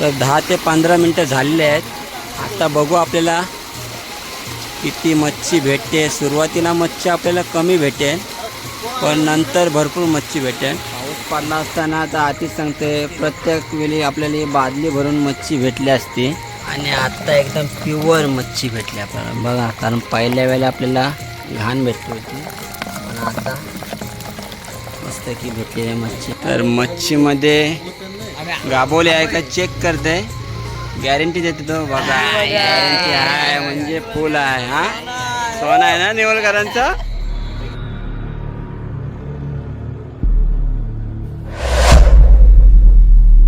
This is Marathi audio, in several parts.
तर दहा ते पंधरा मिनटं झालेले आहेत. आता बघू आपल्याला किती मच्छी भेटते. सुरुवातीला मच्छी आपल्याला कमी भेटेल पण नंतर भरपूर मच्छी भेटेल पाऊस पडला असताना आता आधीच सांगते प्रत्येक वेळी आपल्याला ही बादली भरून मच्छी भेटली असती. आणि आत्ता एकदम प्युअर मच्छी भेटली आपल्याला. बघा कारण पहिल्या वेळेला आपल्याला घाण भेटली होती. पण आता मस्त की भेटलेली आहे मच्छी. तर मच्छीमध्ये गाबोले आहे का चेक करते. गॅरंटी देते तो. बघा गॅरंटी आहे म्हणजे फुल आहे हा? सोना आहे ना निवलकरांचा?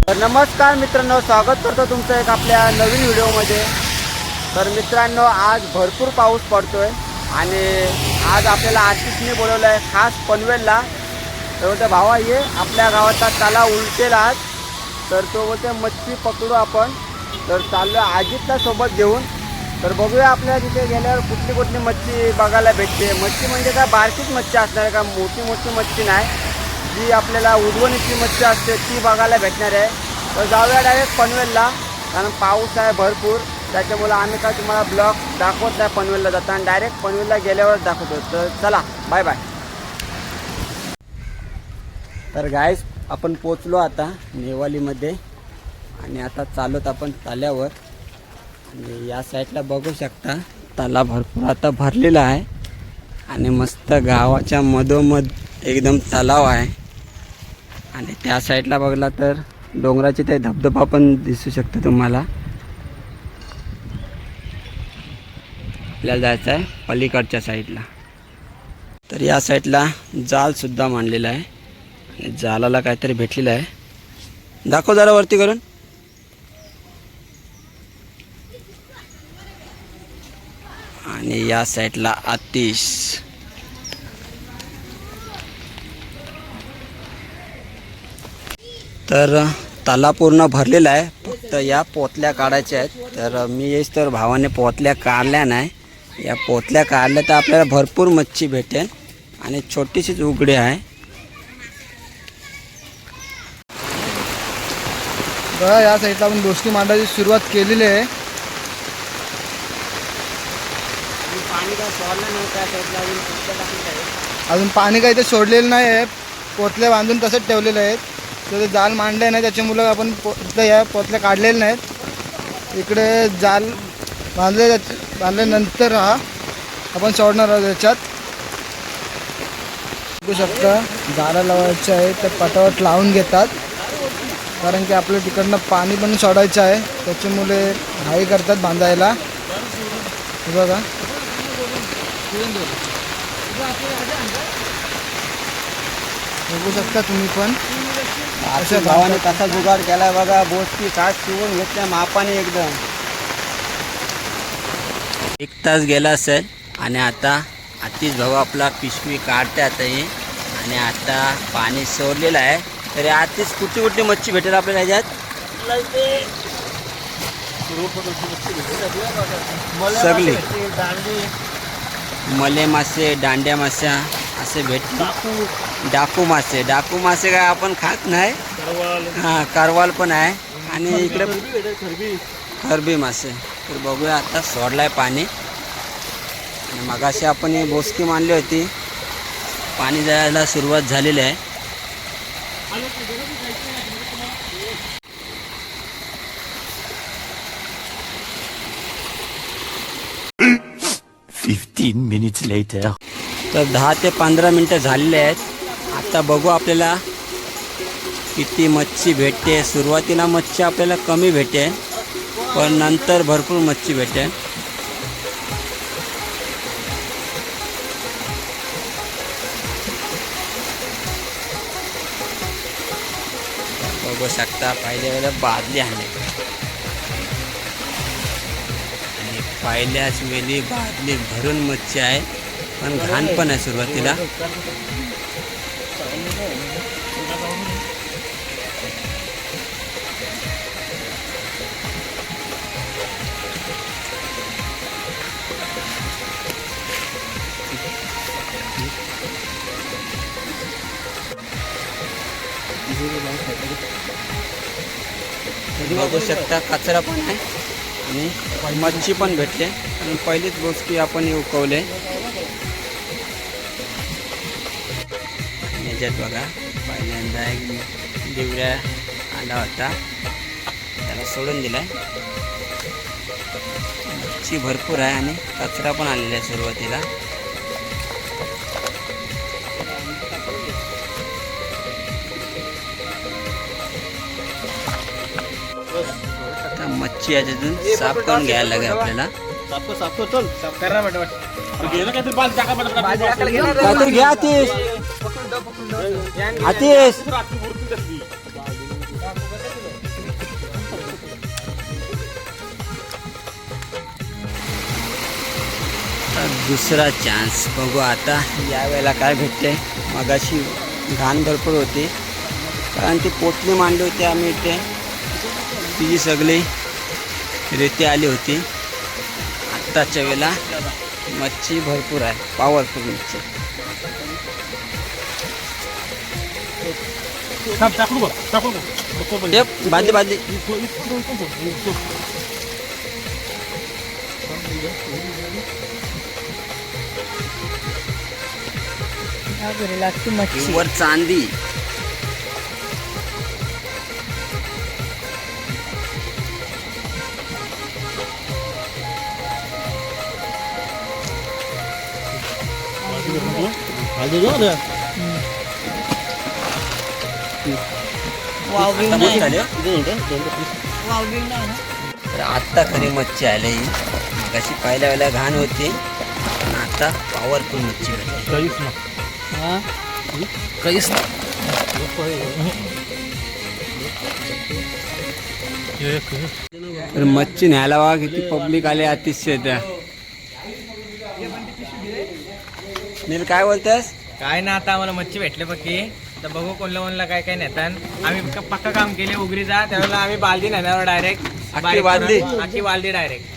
तर नमस्कार मित्रांनो स्वागत करतो तुमचं एक आपल्या नवीन व्हिडिओमध्ये. तर मित्रांनो आज भरपूर पाऊस पडतोय आणि आज आपल्याला आर्टिस्टने बोलवलं आहे खास पनवेलला. तर बोलते भावा ये आपल्या गावाचा ताला उलटेल आज. तर तो बोलते मच्छी पकडू आपण. तर चाललो आजीतला सोबत घेऊन. तर बघूया आपल्या तिथे गेल्यावर कुठली कुठली मच्छी बघायला भेटते. मच्छी म्हणजे काय? बारकीच मच्छी असणार आहे का? मोठी मोठी मच्छी नाही. जी आपल्याला उडवणीची मच्छी असते ती बघायला भेटणार आहे. तर जाऊया डायरेक्ट पनवेलला. कारण पाऊस आहे भरपूर. त्याच्यामुळं आम्ही काय तुम्हाला ब्लॉग दाखवत नाही पनवेलला जाताना. डायरेक्ट पनवेलला गेल्यावर दाखवतो. तर चला बाय बाय तर गायस आपण पोचलो आता नेवालीमध्ये. आणि आता चालत आपण ताल्यावर आणि या साईडला बघू शकता ताला भरपूर आता भरलेला आहे. आणि मस्त गावाच्या मधोमध एकदम तलाव आहे. आणि त्या साईडला बघला तर डोंगराचे ते धबधबा पण दिसू शकतो तुम्हाला. आपल्याला जायचं आहे पलीकडच्या साईडला तर या साईडला जालसुद्धा मांडलेला आहे. जालाला काहीतरी भेटलेलं आहे. दाखव जरा वरती करून. आणि या साईडला आतिश. तर तला पूर्ण भरलेला आहे. फक्त या पोतल्या काढायच्या आहेत. तर मी येईस तर भावाने पोतल्या काढल्या नाही. या पोतल्या काढल्या तर आपल्याला भरपूर मच्छी भेटेल. आणि छोटीशीच उघडी आहे. बघा या साईडला आपण दोस्ती मांडायची सुरुवात केलेली आहे. अजून पाणी काही ते सोडलेलं नाही आहे. पोतले बांधून तसंच ठेवलेले आहेत तर ते जाल मांडले नाही त्याच्यामुळं आपण पोतल्या या पोतल्या काढलेले नाहीत. इकडे जाल बांधले बांधल्यानंतर हा आपण सोडणार आहोत त्याच्यात बघू शकता जाळं लावायचं आहे तर पटावट लावून घेतात. कारण की आपलं तिकडनं पाणी पण सोडायचं आहे. त्याच्यामुळे घाई करतात बांधायला. हे बघा. बघू शकता तुम्ही पण. अशा भावाने कसा जुगाड केलाय बघा. बोसकी काठ शिवून घेतल्या मापाने एकदम. एक तास गेला असेल आणि आता आतीच भाऊ आपला पिशवी काढते आता ही आणि आता पाणी सोडलेलं आहे. तरी आतीच कुठली कुठली मच्छी भेटेल आपल्याला ह्याच्यात सगळी. मले मासे दांड्या मासे असे भेटतील. डाकू. मासे. डाकू मासे काय आपण खात नाही. हां कारवाल पण आहे. आणि इकडे खरबी मासे. तर बघूया आता सोडलाय पाणी. आणि मगाशी आपण ही बोसकी मानली होती. पाणी जायला सुरुवात झालेली आहे. फिफ्टीन मिनिट्स लेटर तर दहा ते पंधरा मिनटं झालेले आहेत. आता बघू आपल्याला किती मच्छी भेटते. सुरुवातीला मच्छी आपल्याला कमी भेटेल पण नंतर भरपूर मच्छी भेटेल बघू शकता. पहिल्या वेळेला बादली आणली आणि पहिल्याच वेळी बादली भरून मच्छी आहे. पण घाण पण आहे सुरुवातीला. बघू शकता कचरा पण आहे आणि मच्छी पण भेटते. आणि पहिलीच गोष्टी आपण उकवले. याच्यात बघा पहिल्यांदा एक दिवऱ्या आला होता. त्याला सोडून दिला मच्छी भरपूर आहे आणि कचरा पण आलेला आहे सुरुवातीला. मच्छी याच्यातून साफ करून घ्यायला लागेल आपल्याला. काहीतरी घ्या आतिश. आतिश. आता दुसरा चान्स बघू आता यावेळेला काय भेटते मगाशी घाण भरपूर होती. कारण ती पोटली मांडली होती आम्ही इथे. तिची सगळी. रेती आली होती. आत्ताच्या वेळेला मच्छी भरपूर आहे पॉवरफुल मच्छी. लागते मच्छी? वर चांदी. तर आत्ता खरी मच्छी आली. मगाशी पहिल्या वेळेला घाण होती. पण आता पॉवरफुल मच्छी भेटली. हा? काहीच तर मच्छी न्यायला बघा किती पब्लिक आले अतिशय त्या. नील काय बोलतेस? काय ना आता आम्हाला मच्छी भेटले पक्की. तर बघू कोणला कोणला काय काय नेतात. आम्ही क- पक्का काम केले उगरीचा. त्यावेळेला आम्ही बालदी नेणार डायरेक्ट बालदी? अख्खी बालदी डायरेक्ट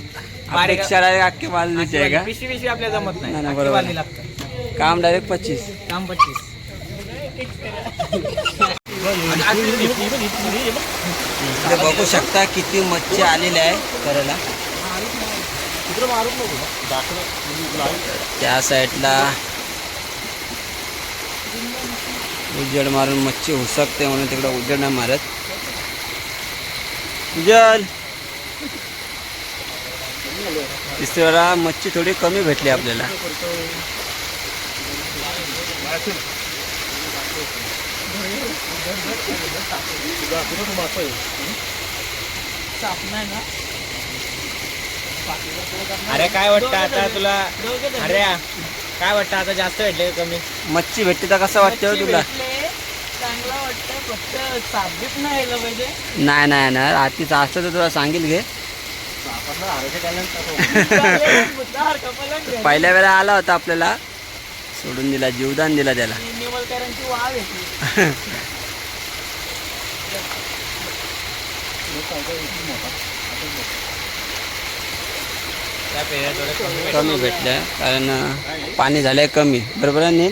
अपेक्षा आहे अख्खे बाजूचे आहे का? पिशवी पिशवी आपल्याला जमत नाही. नाही, नाही, अख्खी बरोबर. बालदी लागतं. काम डायरेक्ट पच्चीस. काम पच्चीस. इकडे बघू शकता किती मच्छी आलेली आहे करायला. त्या साईडला उजेड मारून मच्छी हुसकते म्हणून तिकडं उजेड नाही मारत. उजल तिसऱ्या मच्छी थोडी कमी भेटली आपल्याला. अरे काय वाटतं आता तुला? अरे काय वाटतं? आता जास्त भेटले का कमी? मच्छी भेटते तर कसं वाटतं हो तुला? चांगला वाटतं फक्त साबीत नाही यायला पाहिजे. नाही नाही ना रात्रीचं असतं तर तुला सांगेल घे. पहिल्या वेळा आला होता आपल्याला. सोडून दिला जीवदान दिला त्याला. वाव येते त्या पेऱ्या थोड्या कमी कमी भेटलं कारण पाणी झालंय कमी. बरोबर आहे नील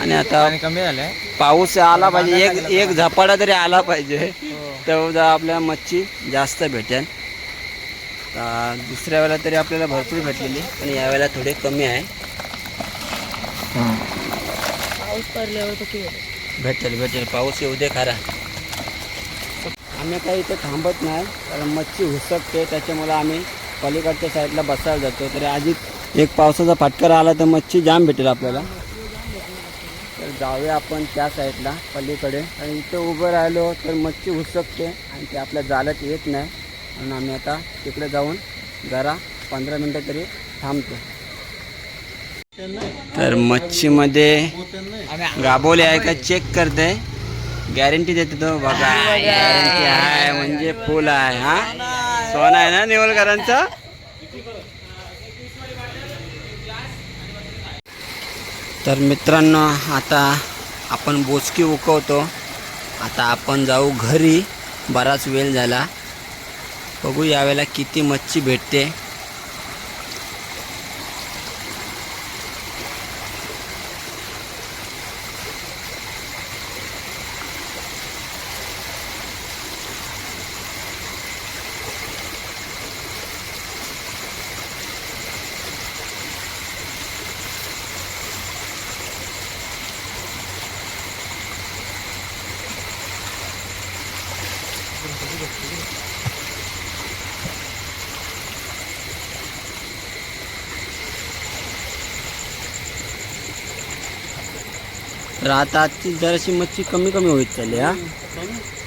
आणि आता कमी झालंय. पाऊस आला पाहिजे. एक एक झपाटा तरी आला पाहिजे. तेवढा आपल्याला मच्छी जास्त भेटेल. दुसऱ्या वेळेला तरी आपल्याला भरपूर भेटलेली पण यावेळेला थोडी कमी आहे. पाऊस पडल्यावर तर किती भेटेल भेटेल. पाऊस येऊ दे खरा. आम्ही काही इथे थांबत नाही कारण मच्छी हुसकते त्याच्यामुळे आम्ही पलीकडच्या साईडला बसायला जातो. तरी आधी एक पावसाचा फटकार आला तर मच्छी जाम भेटेल आपल्याला. तर जाऊया आपण त्या साईडला पलीकडे. आणि इथं उभं राहिलो तर मच्छी हुसकते आणि ते आपल्या जाळ्यात येत नाही. म्हणून आम्ही आता तिकडे जाऊन जरा पंधरा मिनटं तरी थांबतो. तर मच्छीमध्ये गाबोले आहे का चेक करते. गॅरंटी देते तो. बघा गॅरंटी आहे म्हणजे फुल आहे हा. सोना आहे ना निवलकरांचा? तर मित्रांनो आता आपण बोचकी उकवतो. आता आपण जाऊ घरी. बराच वेळ झाला. बघू यावेळेला किती मच्छी भेटते. तर आता आजची जराशी मच्छी कमी कमी होत चालली हा.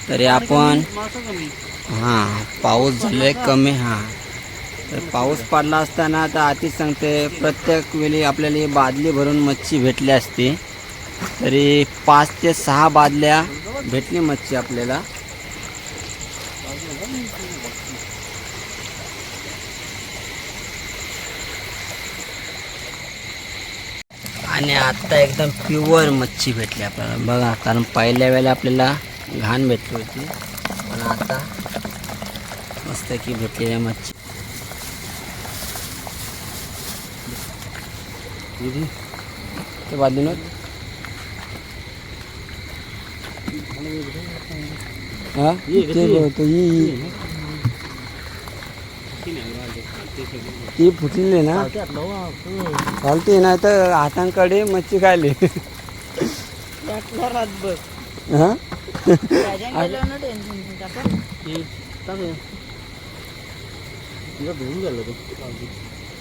तरी आपण हां पाऊस झालोय कमी हां. तर पाऊस पडला असताना आता आधीच सांगते प्रत्येक वेळी आपल्याला बादली भरून मच्छी भेटली असते. तरी पाच ते सहा बादल्या भेटली मच्छी आपल्याला. आणि आता एकदम प्युअर मच्छी भेटली आपल्याला. बघा कारण पहिल्या वेळेला आपल्याला घाण भेटली होती. पण आता मस्त की भेटलेल्या मच्छी. ते बाजून हा? ते. ती फुटलेली ना. चालते ना तर हातांकडे मच्छी खायली. हा?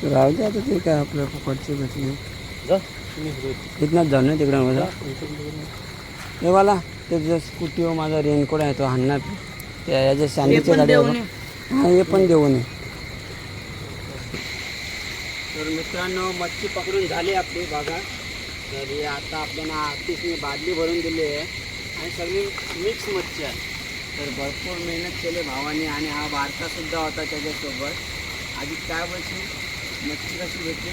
राहू दे आता ते काय आपल्या फुकटचे भेटले इथनंच जाऊ ना तिकडं माझा. हे मला त्याच्या स्कूटीवर माझा रेनकोट आहे तो हाणणार. त्या याच्या गाडीवर हा हे पण देऊ नये तर मित्रांनो मच्छी पकडून झाली आपली बघा तर हे आता आपल्याला आतीसने बादली भरून दिली आहे. आणि सगळी मिक्स मच्छी आहे. तर भरपूर मेहनत केली भावाने आणि हा बारका सुद्धा होता त्याच्यासोबत. आधी काय बोलशील? मच्छी कशी भेटली?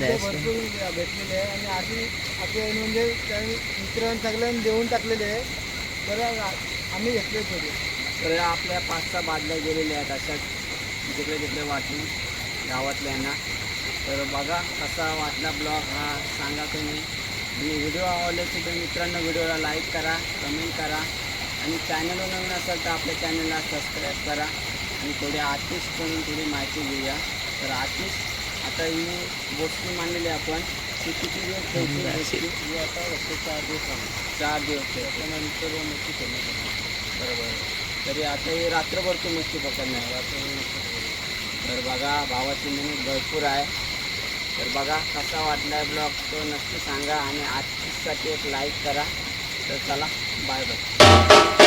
भरपूर भेटलेले आहे आणि आधी आपले म्हणजे काही मित्रांनी सगळ्यांनी देऊन टाकलेले आहे. तर आम्ही घेतले थोडे तर आपल्या पाच सहा बादल्या गेलेल्या आहेत अशाच जिकडे तिकडे वाटून गावातल्यांना तर बघा कसा वाटला ब्लॉग हा सांगा तुम्ही. आणि व्हिडिओ आवडले तर मित्रांनो व्हिडिओला लाईक करा कमेंट करा. आणि चॅनलवर नवीन असेल तर आपल्या चॅनलला सबस्क्राईब करा. आणि थोडी आर्टिस्टकडून थोडी माहिती घेऊया. तर आर्टिस्ट आता ही गोष्टी मांडलेली आहे आपण ती किती दिवस गोष्टी? ही आता फक्त चार दिवस. चार दिवस ठेव. त्यानंतर मच्छी ठेवण्यात बरोबर. तरी आता हे रात्रभर तू मच्छी पकडणार रात्रभर पकडणार. तर बघा भावाची मेहनत भरपूर आहे. तर बघा कसा वाटला ब्लॉग तो नक्की सांगा आणि आजसाठी एक लाईक करा. तर चला बाय बाय